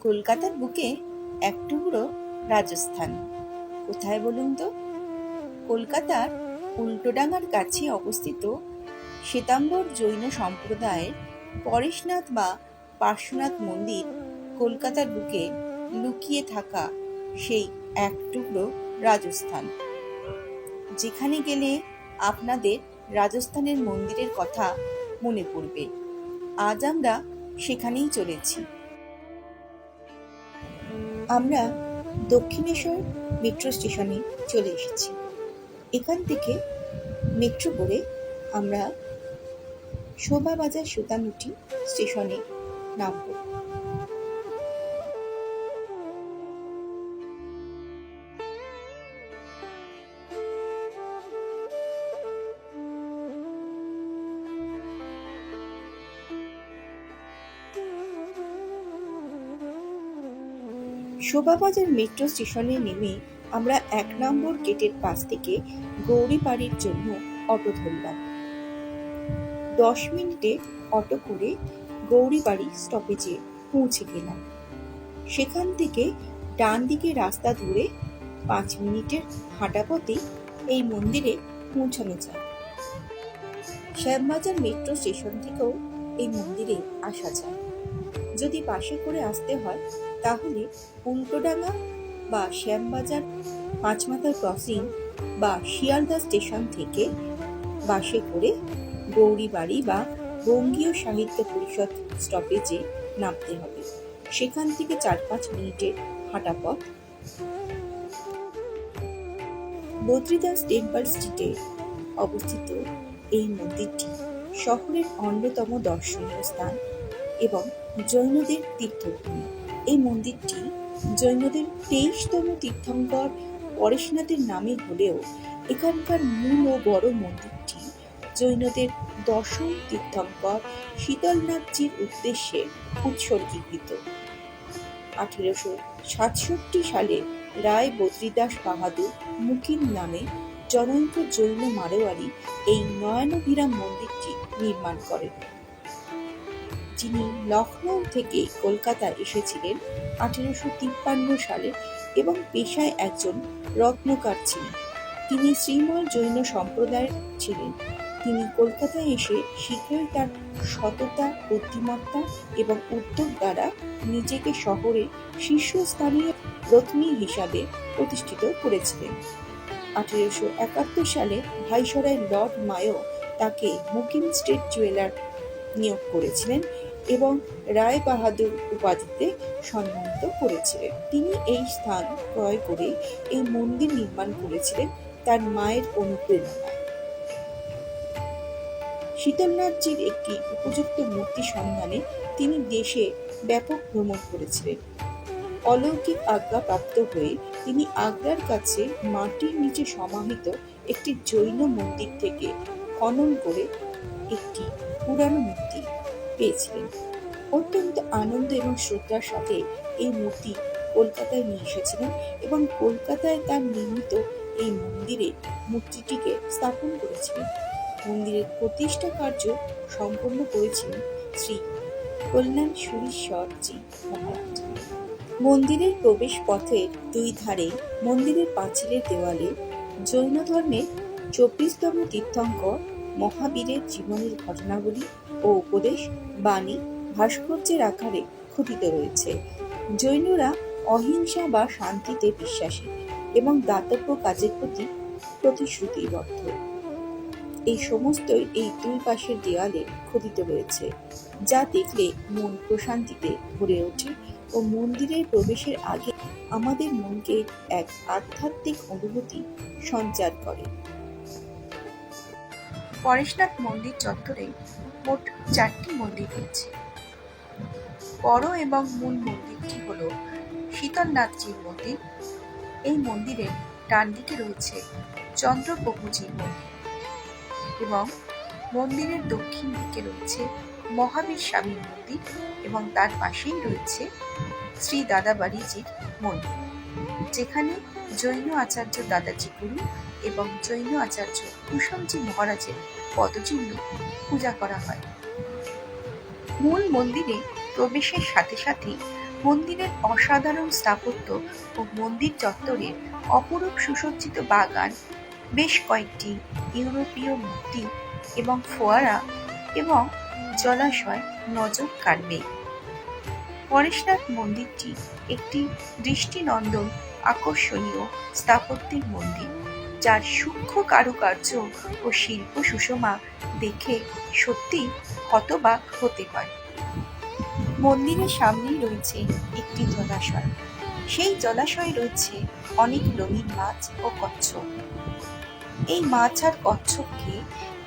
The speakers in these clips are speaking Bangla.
কলকাতার বুকে এক টুকরো রাজস্থান। কোথায় বলুন তো? কলকাতার উল্টোডাঙার কাছে অবস্থিত শ্বেতাম্বর জৈন সম্প্রদায়ের পরেশনাথ বা পার্শ্বনাথ মন্দির কলকাতার বুকে লুকিয়ে থাকা সেই এক টুকরো রাজস্থান। যেখানে গেলে আপনাদের রাজস্থানের মন্দিরের কথা মনে পড়বে। আজ আমরা সেখানেই চলেছি। আমরা দক্ষিণেশ্বর মেট্রো স্টেশনে চলে এসেছি। এখান থেকে মেট্রো করে আমরা শোভাবাজার সুতানুটি স্টেশনে নামব। শোভাবাজার মেট্রো স্টেশনে নেমে আমরা এক নম্বর গেটের পাশ থেকে গৌরীবাড়ির জন্য অটো ধরলাম। দশ মিনিটে অটো করে গৌরীবাড়ি স্টপেজে পৌঁছে গেলাম। সেখান থেকে ডান দিকে রাস্তা ধরে পাঁচ মিনিটের হাঁটা পথে এই মন্দিরে পৌঁছানো যায়। শ্যামবাজার মেট্রো স্টেশন থেকেও এই মন্দিরে আসা যায়। যদি বাসে করে আসতে হয় তাহলে উল্টোডাঙ্গা বা শ্যামবাজার পাঁচমাথা ক্রসিং বা শিয়ালদা স্টেশন থেকে বাসে করে গৌরীবাড়ি বা বঙ্গীয় সাহিত্য পরিষদ স্টপেজে নামতে হবে। সেখান থেকে চার পাঁচ মিনিটের হাঁটা পথ। বদ্রীদাস টেম্পল স্ট্রিটে অবস্থিত এই মন্দিরটি শহরের অন্যতম দর্শনীয় স্থান এবং জৈনদের তীর্থভূমি। এই মন্দিরটি জৈনদের তেইশতম তীর্থঙ্কর পরেশনাথের নামে হলেও এখানকার মূল ও বড় মন্দিরটি জৈনদের দশম তীর্থঙ্কর শীতলনাথজির উদ্দেশ্যে উৎসর্গীকৃত। আঠেরোশো সাতষট্টি সালে রায় বদ্রীদাস বাহাদুর মুকিম নামে জনৈক জৈন মারোয়ারি এই নয়নভিরাম মন্দিরটি নির্মাণ করেন। যিনি লখনৌ থেকে কলকাতা এসেছিলেন আঠেরোশো তিপ্পান্ন সালে এবং পেশায় একজন রত্নকার ছিলেন। তিনি শ্রীময় জৈন সম্প্রদায়ের ছিলেন। তিনি কলকাতায় এসে শীঘ্রই তার সততা, বুদ্ধিমত্তা এবং উদ্যোগ দ্বারা নিজেকে শহরের শীর্ষস্থানীয় রত্নী হিসাবে প্রতিষ্ঠিত করেছিলেন। আঠেরোশো একাত্তর সালে ভাইসরায় লর্ড মায়ো তাকে মুকিম স্টেট জুয়েলার নিয়োগ করেছিলেন এবং রায় বাহাদুর উপাধিতে সম্মানিত করেছিলেন। তিনি এই স্থান ক্রয় করে এই মন্দির নির্মাণ করেছিলেন তার মায়ের অনুপ্রেরণায়। শীতলনাথজির একটি উপযুক্ত মূর্তি সন্ধানে তিনি দেশে ব্যাপক ভ্রমণ করেছিলেন। অলৌকিক আজ্ঞা প্রাপ্ত হয়ে তিনি আগ্রার কাছে মাটির নিচে সমাহিত একটি জৈন মন্দির থেকে খনন করে একটি পুরানো মূর্তি পেয়েছিলেন। অত্যন্ত আনন্দ এবং শ্রদ্ধার সাথে এই মূর্তি কলকাতায় নিয়ে এসেছিলেন এবং কলকাতায় তার নির্মিত এই মন্দিরে মূর্তিটিকে স্থাপন করেছিলেন। মন্দিরের প্রতিষ্ঠা কার্য সম্পন্ন করেছিলেন শ্রী কল্যাণ সুরীশ্বরজি মহারাজ। মন্দিরের প্রবেশ পথের দুই ধারে মন্দিরের পাঁচিলের দেওয়ালে জৈন ধর্মের চব্বিশতম তীর্থঙ্কর মহাবীরের জীবনের ঘটনাবলী ও উপদেশ, বাণী, ভাস্কর্যের আকারে খোদিত রয়েছে। জৈনরা অহিংসা বা শান্তিতে বিশ্বাসী এবং দাতব্য কাজের প্রতি প্রতিশ্রুতিবদ্ধ। এই সমস্তই এই দুই পাশের দেওয়ালে খোদিত রয়েছে, যা দেখলে মন প্রশান্তিতে ভরে ওঠে ও মন্দিরের প্রবেশের আগে আমাদের মনকে এক আধ্যাত্মিক অনুভূতি সঞ্চার করে। পরেশনাথ মন্দির চত্বরে মোট চারটি মন্দির রয়েছে। বড় এবং মূল মন্দিরটি হল শীতলনাথজির মন্দির। এই মন্দিরের ডান দিকে রয়েছে চন্দ্রপ্রভুজির মন্দির এবং মন্দিরের দক্ষিণ দিকে রয়েছে মহাবীর স্বামীর মন্দির এবং তার পাশেই রয়েছে শ্রী দাদাবাড়িজির মন্দির, যেখানে জৈন আচার্য দাদাজি গুরু এবং জৈন আচার্য কুসুমজি মহারাজের পদচিহ্ন পূজা করা হয়। মূল মন্দিরে প্রবেশের সাথে সাথে মন্দিরের অসাধারণ স্থাপত্য ও মন্দির চত্বরের অপরূপ সুসজ্জিত বাগান, বেশ কয়েকটি ইউরোপীয় মূর্তি এবং ফোয়ারা এবং জলাশয় নজর কাড়বে। পরেশনাথ মন্দিরটি একটি দৃষ্টিনন্দন আকর্ষণীয় স্থাপত্যের মন্দির। যার সূক্ষ্ম কারুকার্য ও শিল্প সুষমা দেখে সত্যি হতবাক হতে হয় মন্দিরের সামনেই রয়েছে একটি জলাশয়। সেই জলাশয়ে রয়েছে অনেক রঙিন মাছ ও কচ্ছপ। এই মাছ আর কচ্ছপকে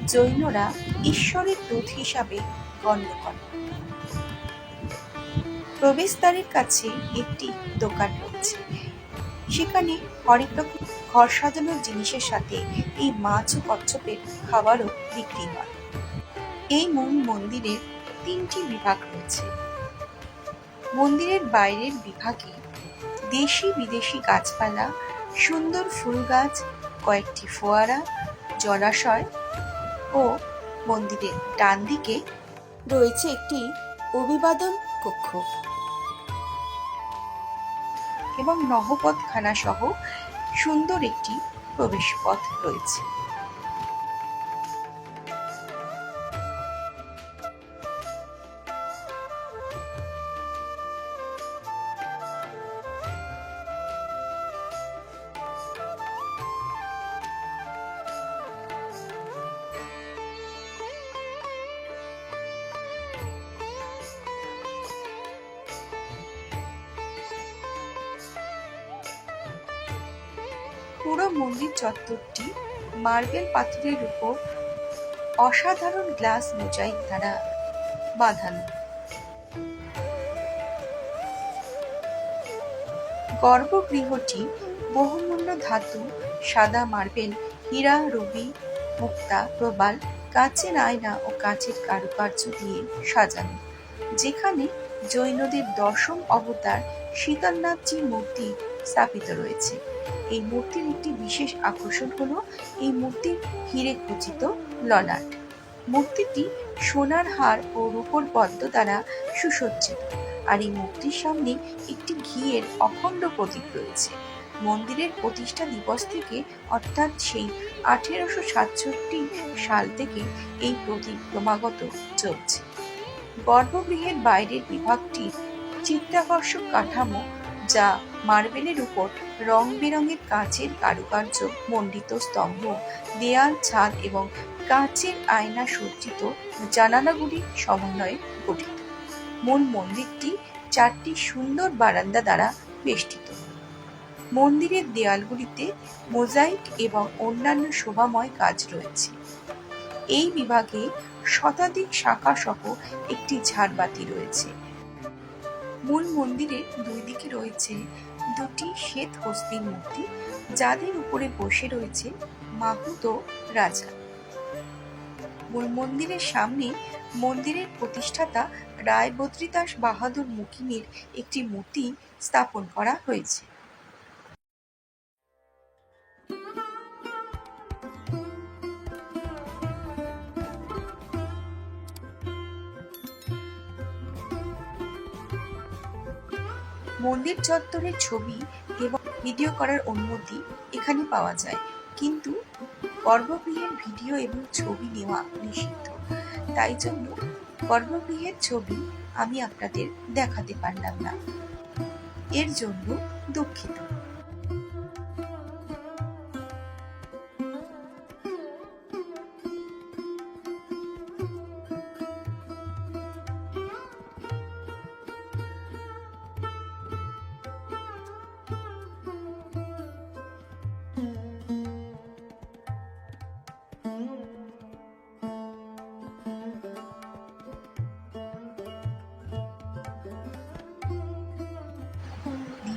জৈনরা ঈশ্বরের দূত হিসাবে গণ্য করে প্রবেশদ্বারের কাছে একটি দোকান রয়েছে। সেখানে হরেক রকম ঘর সাজানোর জিনিসের সাথে এই মাছ ও কচ্ছপের খাবারও বিক্রি হয়। এই মূল মন্দিরের তিনটি বিভাগ রয়েছে। মন্দিরের বাইরের বিভাগে দেশি বিদেশি গাছপালা, সুন্দর ফুল গাছ, কয়েকটি ফোয়ারা, জলাশয় ও মন্দিরের ডান দিকে রয়েছে একটি অভিবাদন কক্ষ। এবং নহপথখানা সহ সুন্দর একটি প্রবেশপথ রয়েছে। পুরো মন্দির চত্বরটি মার্বেল পাথরের উপর অসাধারণ গ্লাস মোজাইক দ্বারা বাঁধানো। গর্ভগৃহটি বহুমূল্য ধাতু, সাদা মার্বেল, হীরা, রুবি, মুক্তা, প্রবাল কাচের আয়না ও কাচের কারুকার্য দিয়ে সাজানো, যেখানে জৈনদের দশম অবতার শীতলনাথজির মূর্তি স্থাপিত রয়েছে। এই মূর্তির একটি বিশেষ আকর্ষণ হলো এই মূর্তির হিরে খচিত ললাট। মূর্তিটি সোনার হার ও রূপোর পদ্ম দ্বারা সুসজ্জিত। আর এই মূর্তির সামনে একটি ঘিয়ের অখণ্ড প্রতীক রয়েছে। মন্দিরের প্রতিষ্ঠা দিবস থেকে অর্থাৎ সেই আঠেরোশো সাতষট্টি সাল থেকে এই প্রতীক ক্রমাগত চলছে। গর্ভগৃহের বাইরের বিভাগটি চিত্তাকর্ষক কাঠামো যা মার্বেলের উপর রং বেরঙের কাচের কারুকার্য মণ্ডিত স্তম্ভ, দেয়াল, ছাদ এবং কাচের আয়না সজ্জিত জানালাগুলি সমন্বয়ে গঠিত। মূল মন্দিরটি চারটি সুন্দর বারান্দা দ্বারা বেষ্টিত। মন্দিরের দেয়ালগুলিতে মোজাইক এবং অন্যান্য শোভাময় কাজ রয়েছে। এই বিভাগে শতাধিক শাখা সহ একটি ঝাড়বাতি রয়েছে। মূল মন্দিরের দুই দিকে রয়েছে দুটি শ্বেত হস্তির মূর্তি, যাদের উপরে বসে রয়েছে মাহুত রাজা। মূল মন্দিরের সামনে মন্দিরের প্রতিষ্ঠাতা রায় বদ্রিদাস বাহাদুর মুকিমের একটি মূর্তি স্থাপন করা হয়েছে। মন্দির চত্বরের ছবি এবং ভিডিও করার অনুমতি এখানে পাওয়া যায়। কিন্তু গর্ভগৃহের ভিডিও এবং ছবি নেওয়া নিষিদ্ধ। তাই জন্য গর্ভগৃহের ছবি আমি আপনাদের দেখাতে পারলাম না। এর জন্য দুঃখিত।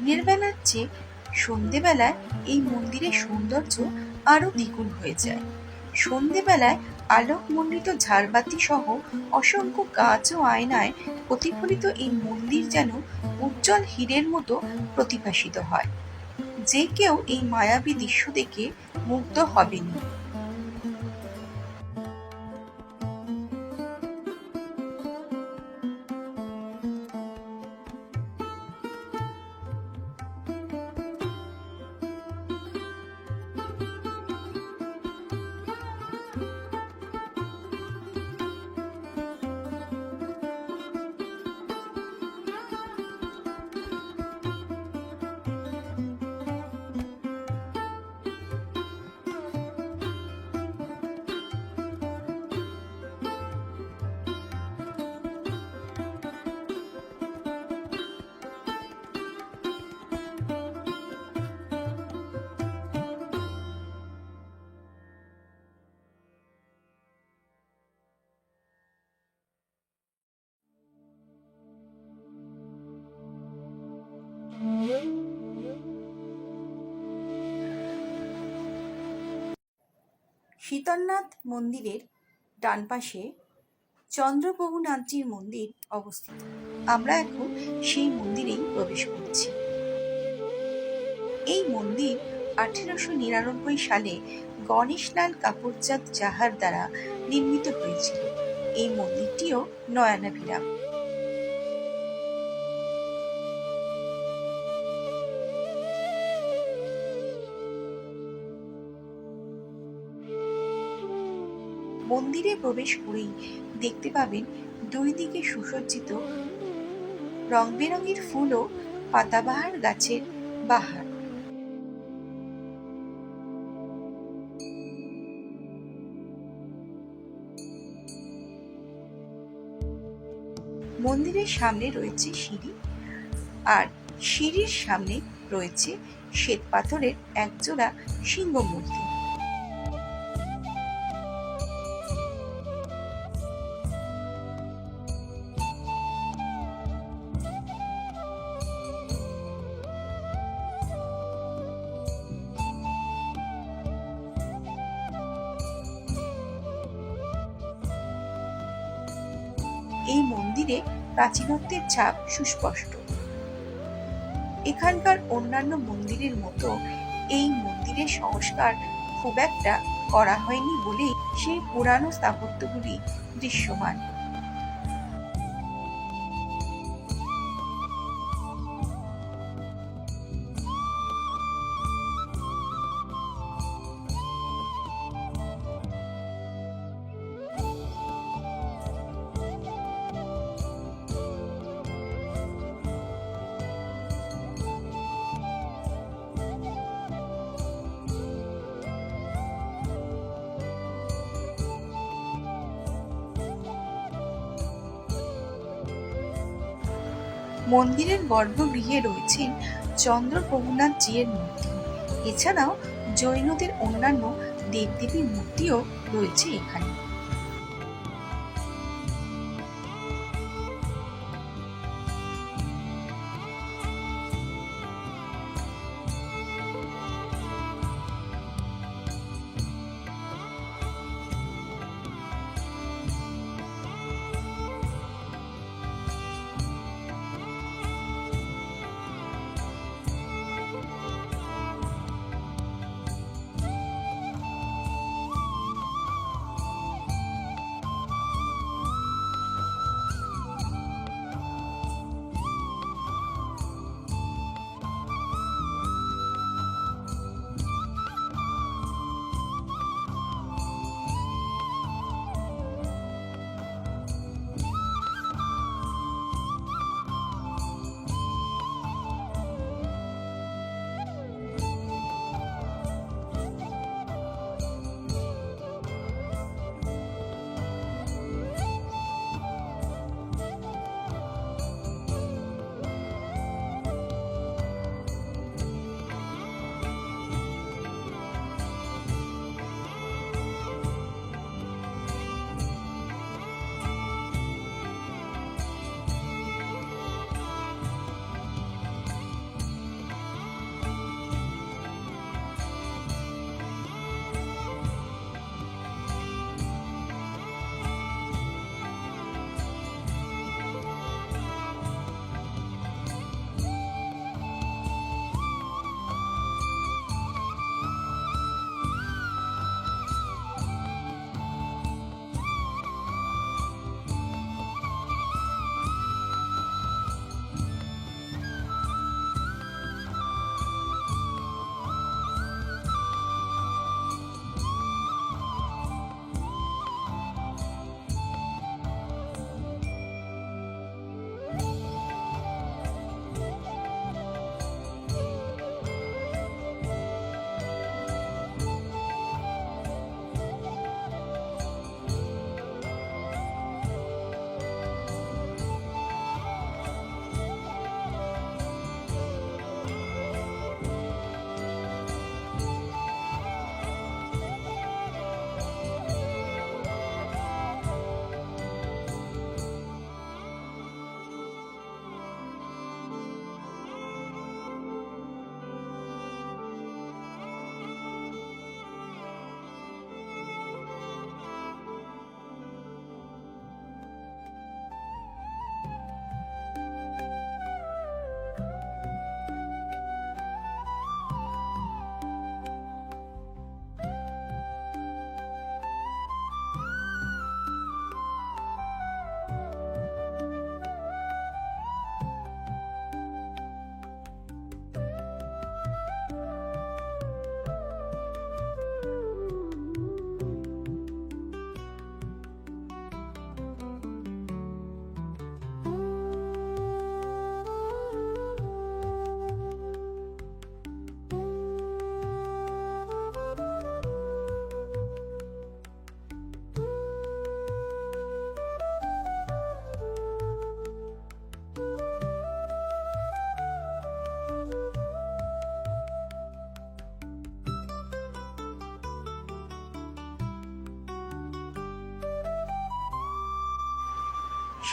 দিনের বেলার চেয়ে সন্ধেবেলায় এই মন্দিরের সৌন্দর্য আরও দ্বিগুণ হয়ে যায়। সন্ধেবেলায় আলোকমণ্ডিত ঝাড়বাতি সহ অসংখ্য কাঁচ ও আয়নায় প্রতিফলিত এই মন্দির যেন উজ্জ্বল হীরের মতো প্রতিভাসিত হয়। যে কেউ এই মায়াবী দৃশ্য দেখে মুগ্ধ হবেনি শীতলনাথ মন্দিরের ডান পাশে চন্দ্রপ্রভুনাথজির মন্দির অবস্থিত। আমরা এখন সেই মন্দিরেই প্রবেশ করছি। এই মন্দির আঠেরোশো নিরানব্বই সালে গণেশলাল কাপুরচাঁদ জাহার দ্বারা নির্মিত হয়েছিল। এই মন্দিরটিও নয়নাভিরাম। মন্দিরে প্রবেশ করেই দেখতে পাবেন দুই দিকে সুসজ্জিত রং বেরঙের ফুল ও পাতাবাহার গাছের বাহার। মন্দিরের সামনে রয়েছে সিঁড়ি আর সিঁড়ির সামনে রয়েছে শ্বেত পাথরের একজোড়া সিংহ মূর্তি মন্দিরে প্রাচীনত্বের ছাপ সুস্পষ্ট। এখানকার অন্যান্য মন্দিরের মতো এই মন্দিরের সংস্কার খুব একটা করা হয়নি বলেই সেই পুরানো স্থাপত্যগুলি দৃশ্যমান। মন্দিরের গর্ভগৃহে রয়েছেন চন্দ্রপ্রভুনাথ জিয়ের মূর্তি। এছাড়াও জৈনদের অন্যান্য দেবদেবীর মূর্তিও রয়েছে এখানে।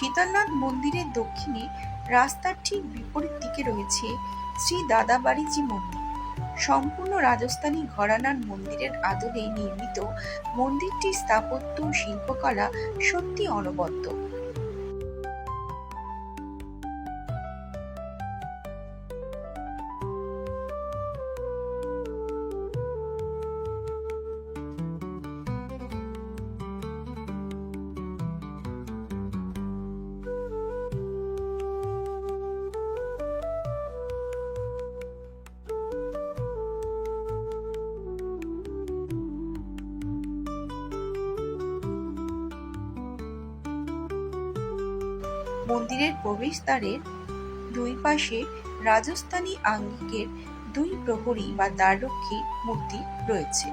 শীতলনাথ মন্দিরের দক্ষিণে রাস্তার ঠিক বিপরীত দিকে রয়েছে শ্রী দাদাবাড়িজি মন্দির। সম্পূর্ণ রাজস্থানী ঘরানার মন্দিরের আদলে নির্মিত মন্দিরটির স্থাপত্য শিল্পকলা সত্যি অনবদ্য। প্রবেশদ্বারের দুই পাশে রাজস্থানী আঙ্গিকের দুই প্রহরী বা দ্বাররক্ষী মূর্তি রয়েছে।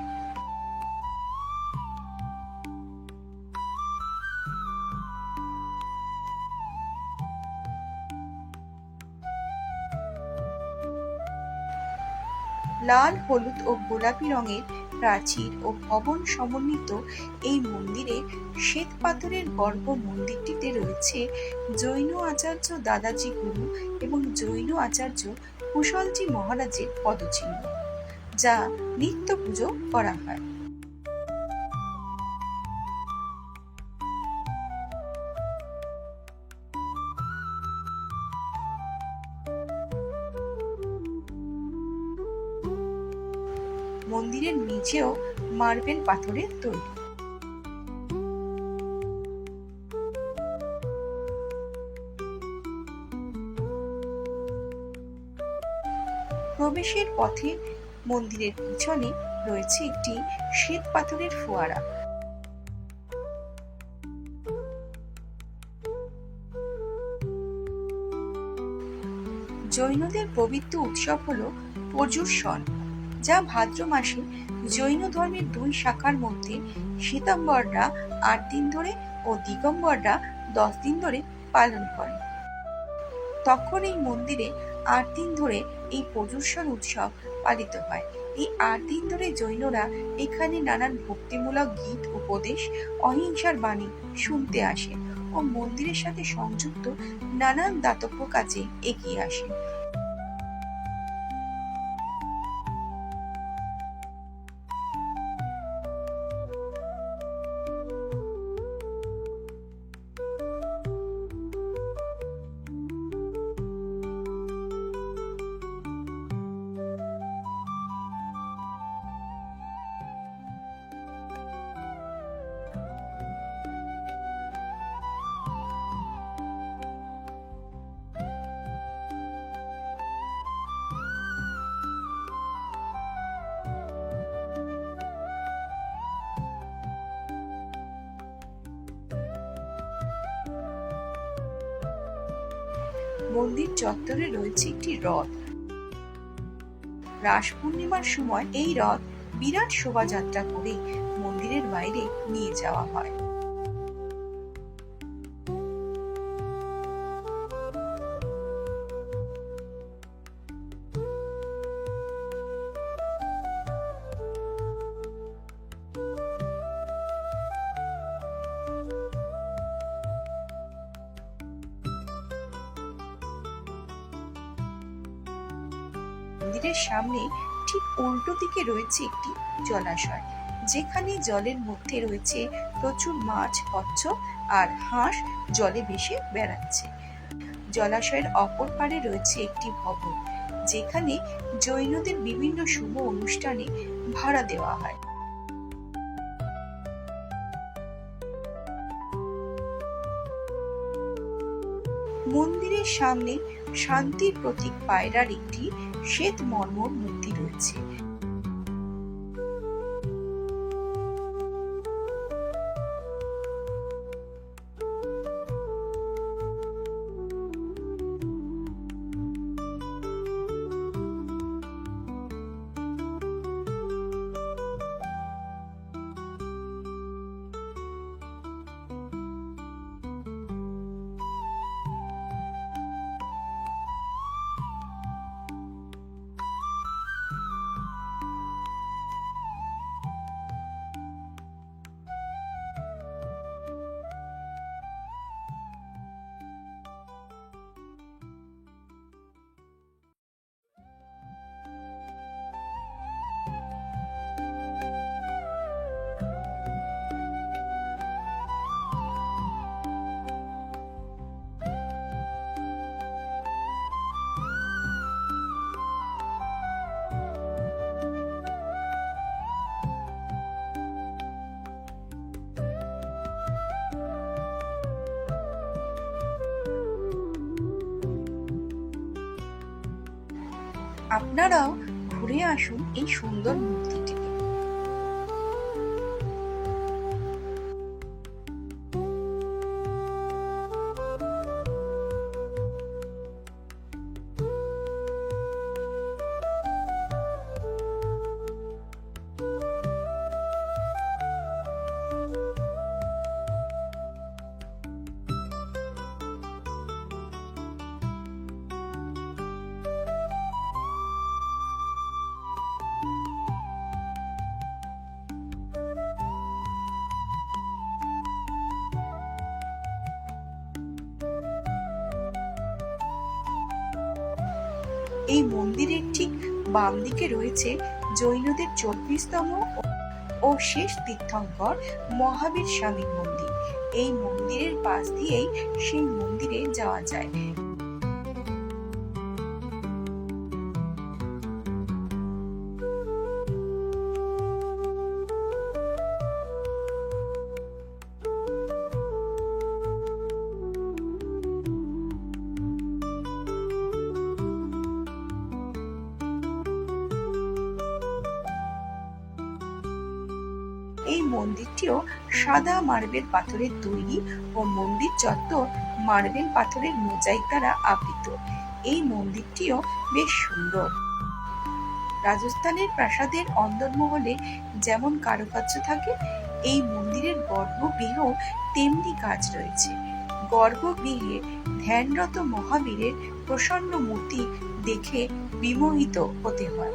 লাল, হলুদ ও গোলাপি রঙের প্রাচীর ও ভবন সমন্বিত এই মন্দিরে শ্বেত পাথরের গর্ভ মন্দিরটিতে রয়েছে জৈন আচার্য দাদাজি গুরু এবং জৈন আচার্য কুশলজি মহারাজের পদচিহ্ন, যা নিত্য পুজো করা হয়। মার্বেল পাথরের তৈরি। প্রবেশের পথে মন্দিরের পিছনে রয়েছে একটি শ্বেত পাথরের ফোয়ারা। জৈনদের পবিত্র উৎসব হল পর্যুষণ, যা ভাদ্র মাসে জৈন ধর্মের দুই শাখার মধ্যে শ্বেতাম্বররা আট দিন ধরে ও দিগম্বররা দশ দিন ধরে পালন করে তখন এই মন্দিরে আট দিন ধরে এই পর্যুষণ উৎসব পালিত হয়। এই আট দিন ধরে জৈনরা এখানে নানান ভক্তিমূলক গীত, উপদেশ, অহিংসার বাণী শুনতে আসে ও মন্দিরের সাথে সংযুক্ত নানান দাতব্য কাজে এগিয়ে আসে। মন্দির চত্বরে রয়েছে একটি রথ। রাস পূর্ণিমার সময় এই রথ বিরাট শোভাযাত্রা করে মন্দিরের বাইরে নিয়ে যাওয়া হয়। উল্টো দিকে রয়েছে একটি জলাশয়, যেখানে জলের মধ্যে রয়েছে প্রচুর মাছ কচ্ছপ আর হাঁস জলে ভেসে বেড়াচ্ছে। জলাশয়ের অপর পারে রয়েছে একটি ভবন, যেখানে জৈনদের বিভিন্ন শুভ অনুষ্ঠানে ভাড়া দেওয়া হয়। মন্দিরের সামনে শান্তির প্রতীক পায়রার একটি শ্বেত মর্মর মূর্তি রয়েছে। আপনারাও ঘুরে আসুন এই সুন্দর মূর্তিটিকে এই মন্দিরের ঠিক বাম দিকে রয়েছে জৈনদের চব্বিশতম ও শেষ তীর্থঙ্কর মহাবীর স্বামীর মন্দির। এই মন্দিরের পাশ দিয়েই সেই মন্দিরে যাওয়া যায়। এই মন্দিরটিও সাদা মার্বেল পাথরের তৈরি ও মন্দির চত্বর মার্বেল পাথরের মোজাইক দ্বারা আবৃত। এই মন্দিরটিও বেশ সুন্দর। রাজস্থানের প্রাসাদের অন্দরমহলে যেমন কারুকার্য থাকে, এই মন্দিরের গর্ভগৃহেও তেমনি কাজ রয়েছে। গর্ভগৃহে ধ্যানরত মহাবীরের প্রসন্ন মূর্তি দেখে বিমোহিত হতে হয়।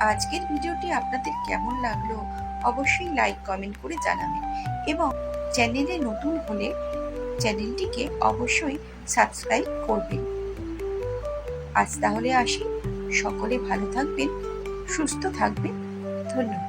আজকের ভিডিওটি আপনাদের কেমন লাগল অবশ্যই লাইক কমেন্ট করে জানাবেন এবং চ্যানেলে নতুন হলে চ্যানেলটিকে অবশ্যই সাবস্ক্রাইব করবেন। আজ তাহলে আসি। সকলে ভালো থাকবেন, সুস্থ থাকবেন। ধন্যবাদ।